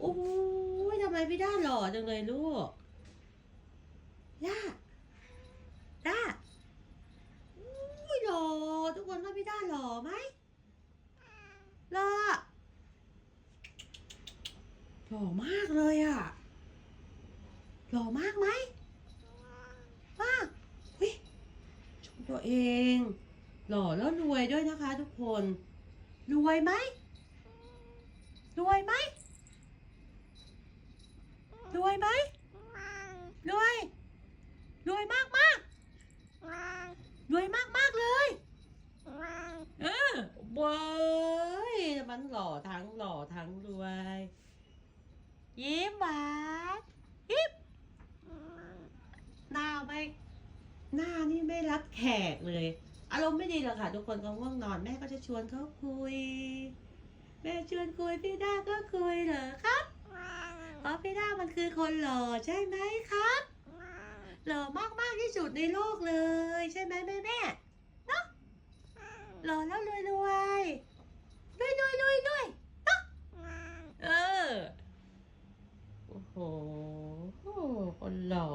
โอ้ยทำไมพี่ด้าหล่อจังเลยลูกย่าด้าอุ้ยหล่อทุกคนว่าพี่ด้าหล่อไหมหล่อหล่อมากเลยอะหล่อมากไหมมากเฮ้ยชมตัวเอง หล่อแล้วรวยด้วยนะคะ ทุกคน รวยไหมรวยไหม รวยไหมรวยรวยมากมากรวยมากมากเลยเออเว้ยมันหล่อทั้งหล่อทั้งรวย ยิ้มหวานยิ้มหน้าไม่หน้านี่ไม่รับแขกเลย อารมณ์ไม่ดีหรอกค่ะ ทุกคนก็ง่วงนอนแม่ก็จะชวนเขาคุย แม่ชวนคุยพี่ด้าก็คุยเหรอครั บเพราะพี่ด้มันคือคนหล่อใช่ไหมครับ หล่อมากมากที่สุดในโลกเลย ใช่ไหมแม่แม่เนาะหล่อแล้วรวยรวยรวยรวยรวยรวยเนาะเออโอ้โหคนหล่อ